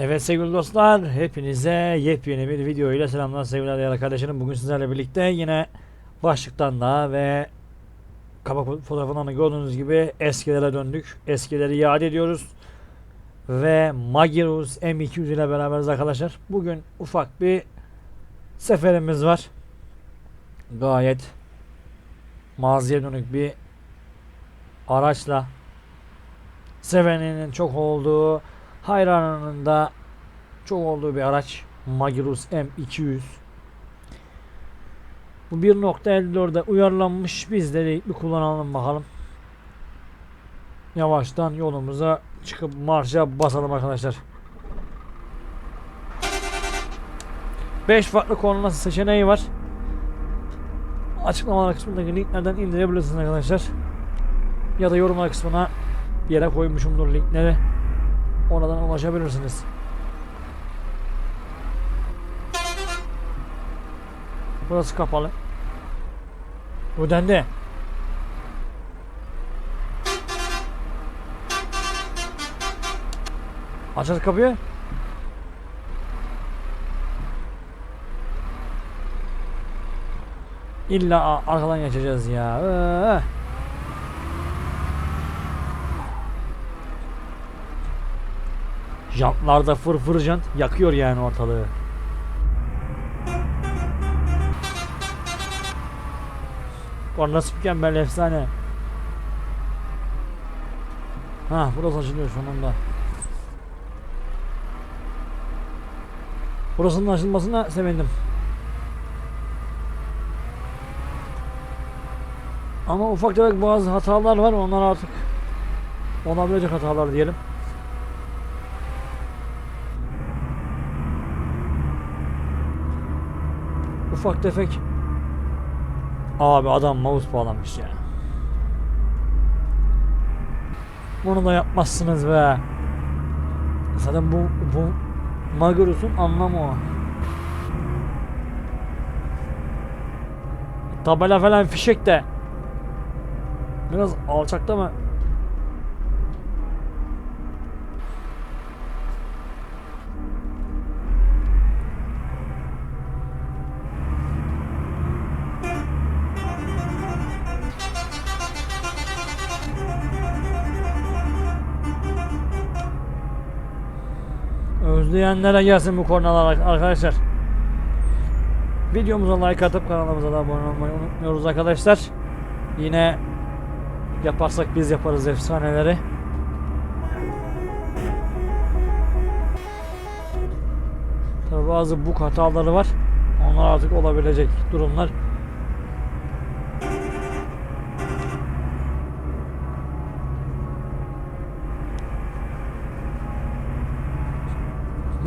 Evet sevgili dostlar, hepinize yepyeni bir video ile selamlar sevgili değerli kardeşlerim. Bugün sizlerle birlikte yine başlıktan da ve kapak fotoğrafından da gördüğünüz gibi eskilere döndük. Eskileri yad ediyoruz. Ve Magirus M200 ile beraberiz arkadaşlar. Bugün ufak bir seferimiz var. Gayet maziye dönük bir araçla seveninin çok olduğu hayranının da çok olduğu bir araç. Magirus M200 bu 1.54'de uyarlanmış. Biz de bir kullanalım bakalım. Yavaştan yolumuza çıkıp marşa basalım arkadaşlar. 5 farklı korna seçeneği var? Açıklamalar kısmındaki linklerden indirebilirsiniz arkadaşlar. Ya da yorumlar kısmına bir yere koymuşumdur linkleri Oradan ulaşabilirsiniz. Burası kapalı. Ödendi. Açar kapıyı. İlla arkadan geçeceğiz ya. Ee. Jantlarda fır fır jant yakıyor yani ortalığı. Korna mükemmel efsane. Ha burası açılıyor sonunda. Burasının açılmasına sevindim. Ama ufak tefek bazı hatalar var onlar artık olabilecek hatalar diyelim. Ufak tefek Abi adam mouse bağlamış ya. Bunu da yapmazsınız be. Zaten bu bu Magurus'un anlamı o. Tabela falan fişek de biraz alçakta mı? Özleyenlere gelsin bu kornalar arkadaşlar. Videomuza like atıp kanalımıza da abone olmayı unutmuyoruz arkadaşlar. Yine yaparsak biz yaparız efsaneleri. Tabi bazı bu hataları var. Onlar artık olabilecek durumlar.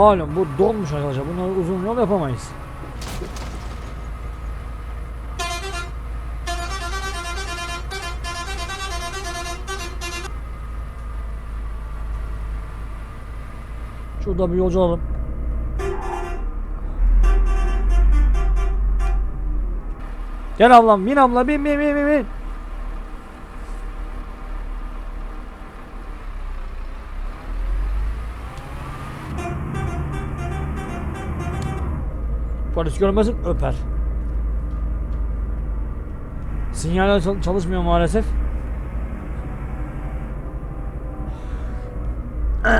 Malum bu donmuş arkadaşlar. Bunları uzun yol yapamayız. Şurada bir yolcu alalım. Gel ablam, bin abla, bin bin bin bin bin. Polis görmesin öper. Sinyaller çal- çalışmıyor maalesef.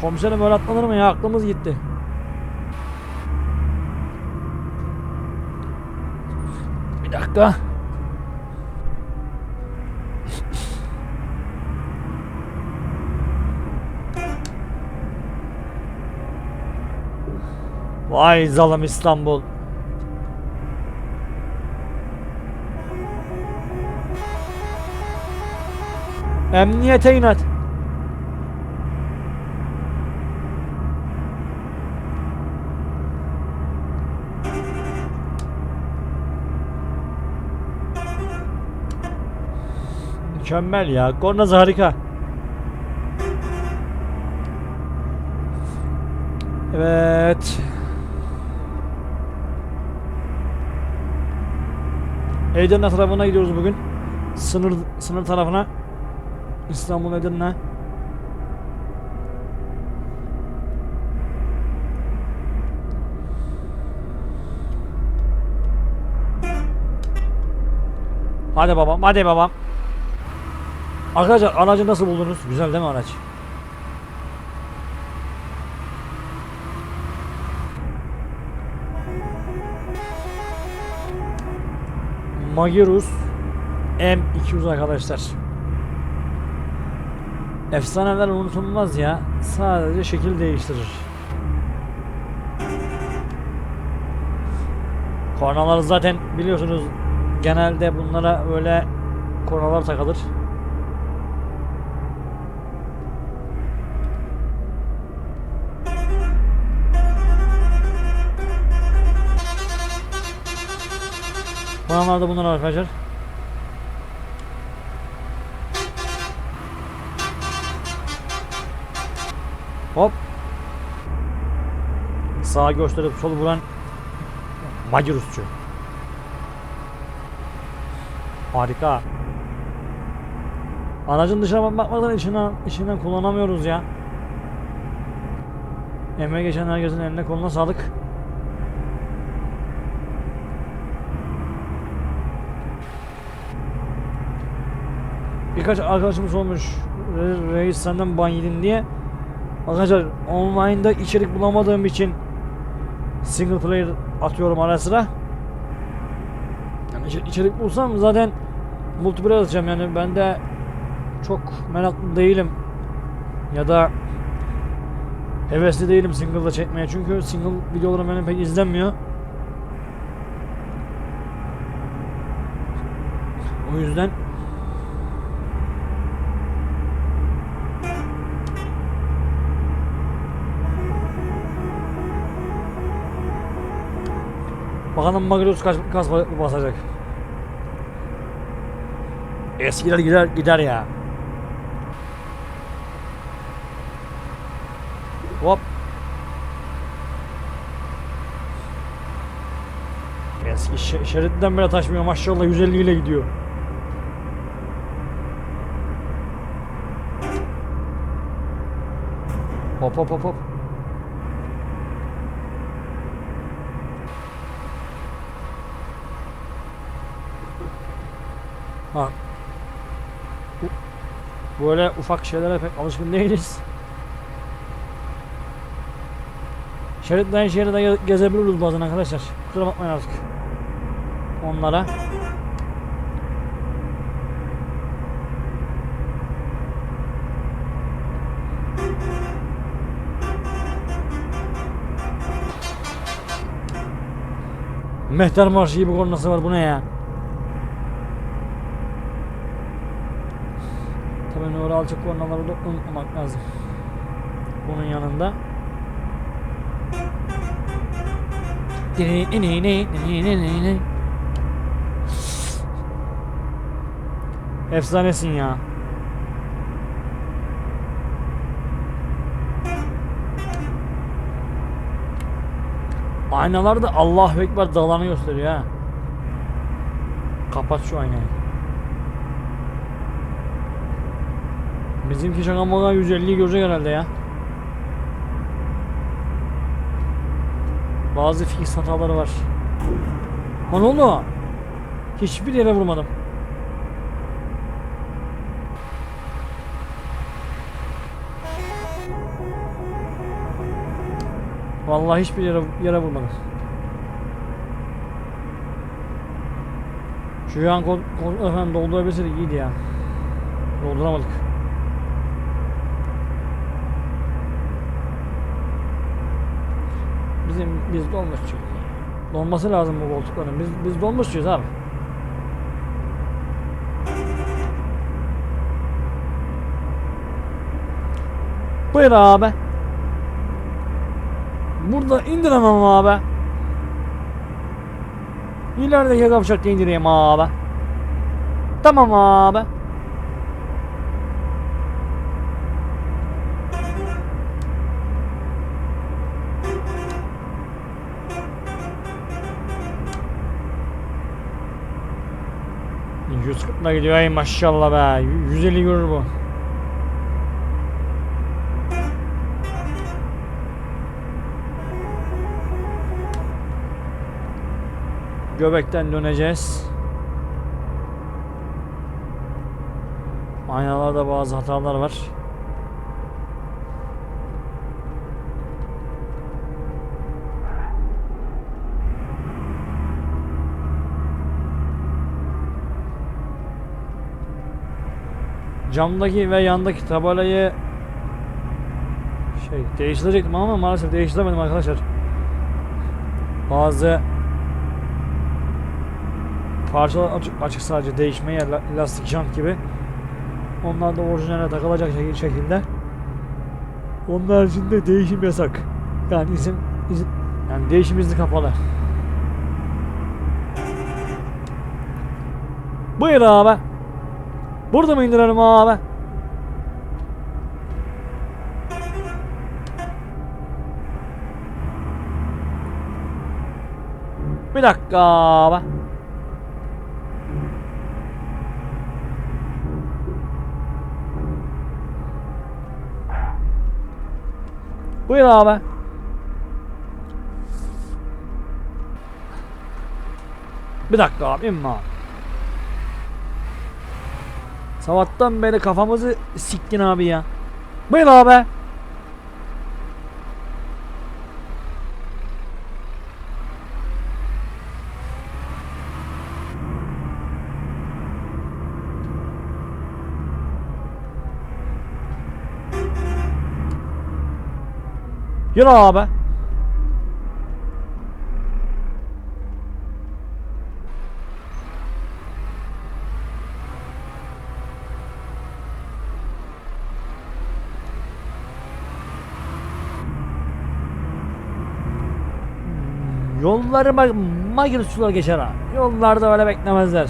Komiserim böyle atlanır mı ya? Aklımız gitti. Bir dakika. Vay zalim İstanbul. Emniyete inat. Mükemmel ya. Kornası harika. Evet. Edirne tarafına gidiyoruz bugün. Sınır sınır tarafına. İstanbul Edirne. Hadi babam, hadi babam. Arkadaşlar aracı nasıl buldunuz? Güzel değil mi araç? Magirus M200 arkadaşlar. Efsaneler unutulmaz ya. Sadece şekil değiştirir. Kornaları zaten biliyorsunuz genelde bunlara öyle kornalar takılır. Kornalar da bunlar arkadaşlar. Hop. Sağa gösterip sol vuran Magirusçu. Harika. Aracın dışına bakmadan içinden, içinden kullanamıyoruz ya. Emeğe geçen herkesin eline koluna sağlık. Birkaç arkadaşımız olmuş "Re- reis senden ban diye. Arkadaşlar online'da içerik bulamadığım için single player atıyorum ara sıra. Yani içe- içerik bulsam zaten multiplayer atacağım yani ben de çok meraklı değilim. Ya da hevesli değilim single'da çekmeye çünkü single videolarım benim pek izlenmiyor. O yüzden Bakalım Magrius kaç kaç basacak. Eskiler gider gider ya. Hop. Eski şe- şeritten bile taşmıyor maşallah 150 ile gidiyor. Hop hop hop hop. Ha. Böyle ufak şeylere pek alışkın değiliz. Şeritten şeride ge- gezebiliyoruz bazen arkadaşlar. Kusura bakmayın artık. Onlara. Mehter Marşı gibi kornası var bu ne ya? Tabii Nuri Alçak kornaları da unutmamak lazım. Bunun yanında. Efsanesin ya. Aynalar da Allahu Ekber dağlarını gösteriyor ha. Kapat şu aynayı. Bizimki şaka maka 150'yi görecek herhalde ya. Bazı fix hataları var. Ne oldu? Hiçbir yere vurmadım. Vallahi hiçbir yere yere vurmadım. Şu an kod, kod efendim doldurabilseydik iyiydi ya. Dolduramadık. Bizim biz dolmuşçuyuz. Dolması lazım bu koltukların. Biz biz dolmuşçuyuz abi. Buyur abi. Burada indiremem abi. İlerideki kavşakta indireyim abi. Tamam abi. Hızla gidiyor ay maşallah be. 150 yürür bu. Göbekten döneceğiz. Aynalarda bazı hatalar var. Camdaki ve yandaki tabelayı şey değiştirecektim ama maalesef değiştiremedim arkadaşlar. Bazı parçalar açık, açık sadece değişmeye la- lastik jant gibi. Onlar da orijinale takılacak şekil- şekilde. Onun haricinde değişim yasak. Yani izin, izin yani değişim izni kapalı. Buyur abi. Burada mı indirelim abi? Bir dakika abi. Buyur abi. Bir dakika abi inme abi. Sabahtan beri kafamızı siktin abi ya. Buyur abi. Yürü abi. Yolları bak magir sular geçer ha. Yollarda öyle beklemezler.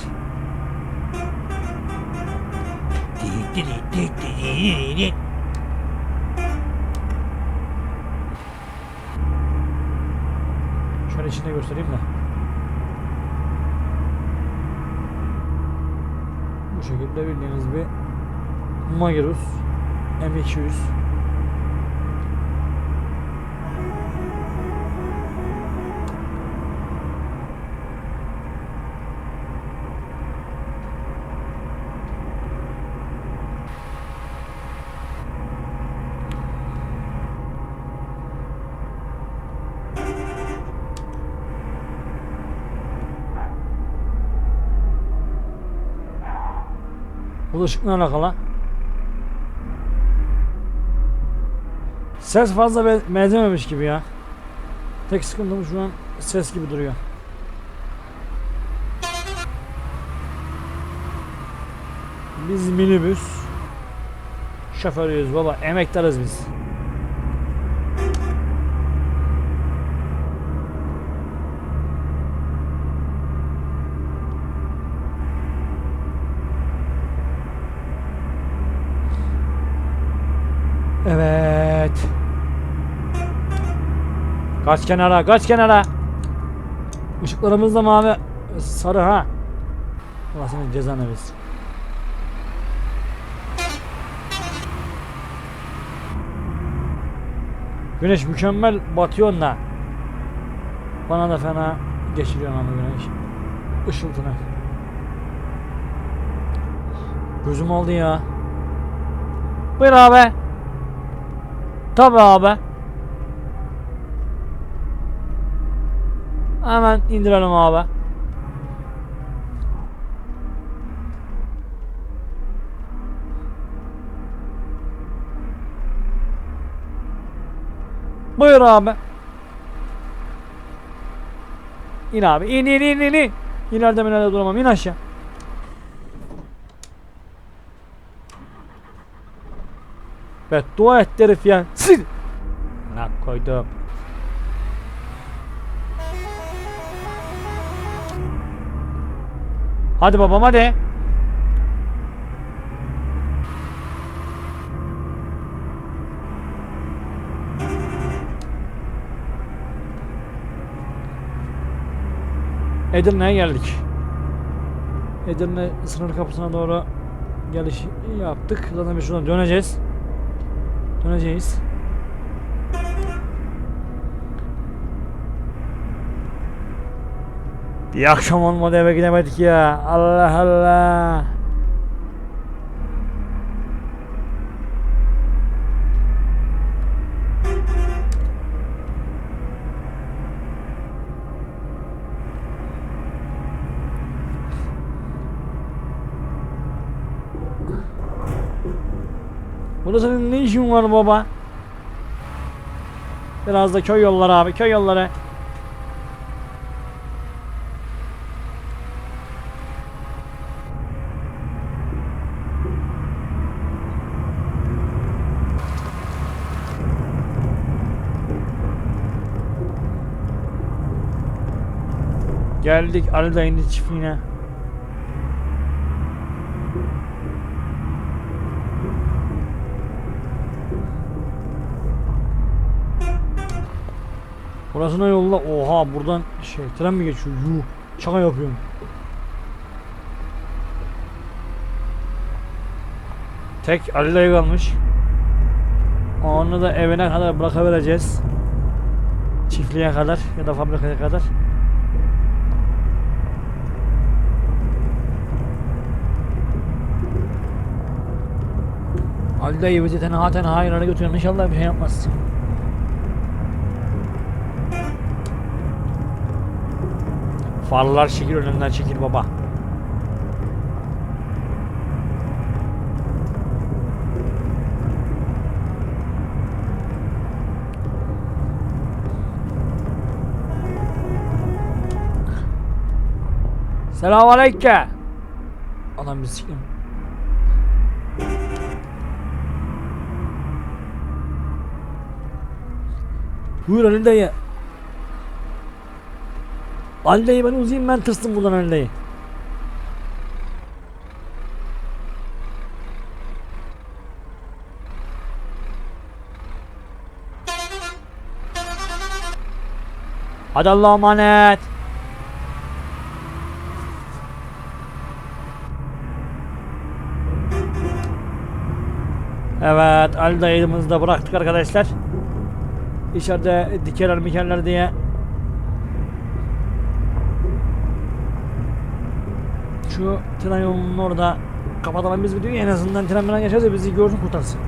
Şöyle içinde göstereyim de. Bu şekilde bildiğiniz bir Magirus M200 Bu ışıkla alakalı. Ses fazla be- benzememiş gibi ya. Tek sıkıntım şu an ses gibi duruyor. Biz minibüs şoförüyüz baba emektarız biz. Evet. Kaç kenara, kaç kenara. Işıklarımız da mavi, sarı ha. Allah senin cezanı versin. Güneş mükemmel batıyor da. Bana da fena geçiriyor ama güneş. Işıltını. Gözüm aldı ya. Buyur abi. Tabi abi. Hemen indirelim abi. Buyur abi. İn abi. İn in in in in. İleride ileride duramam. İn aşağı. Beddua et herif ya. Sil. Ne koydum. Hadi babam hadi. Edirne'ye geldik. Edirne sınır kapısına doğru geliş yaptık. Zaten biz şuradan döneceğiz. Döneceğiz. Bir akşam olmadı eve gidemedik ya. Allah Allah. Burada senin ne işin var baba? Biraz da köy yolları abi, köy yolları. Geldik Ali dayının çiftliğine. Burasına yolla. Oha buradan şey tren mi geçiyor? Yuh. Şaka yapıyorum. Tek Ali dayı kalmış. Onu da evine kadar bırakavereceğiz. Çiftliğe kadar ya da fabrikaya kadar. Ali dayı bizi tenha tenha hayırlara götürüyor. İnşallah bir şey yapmaz. Farlar çekil önümden çekil baba. Selamünaleyküm. Adam bisiklet. Buyur Ali dayı. Ben uzayayım ben tırstım buradan Ali dayı. Hadi Allah'a emanet. Evet Ali dayımızı da bıraktık arkadaşlar. İçeride dikerler mikerler diye Şu tren yolunun orada kapatalım biz videoyu en azından tren falan geçerse bizi görsün kurtarsın.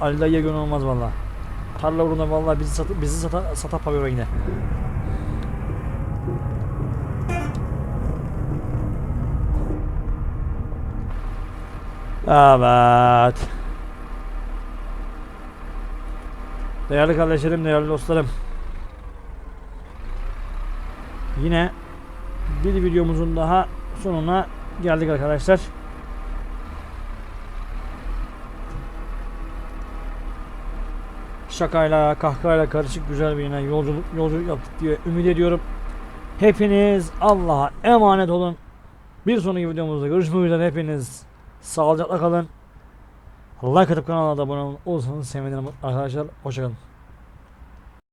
Ali dayıya gün olmaz valla. Tarla uğruna valla bizi sat bizi sata sata pavyona yine. Evet. Değerli kardeşlerim, değerli dostlarım. Yine bir videomuzun daha sonuna geldik arkadaşlar. Şakayla, kahkahayla karışık güzel bir yine yolculuk yolculuk yaptık diye ümit ediyorum. Hepiniz Allah'a emanet olun. Bir sonraki videomuzda görüşmek üzere hepiniz sağlıcakla kalın. Like atıp kanala da abone olursanız sevinirim arkadaşlar. Hoşçakalın.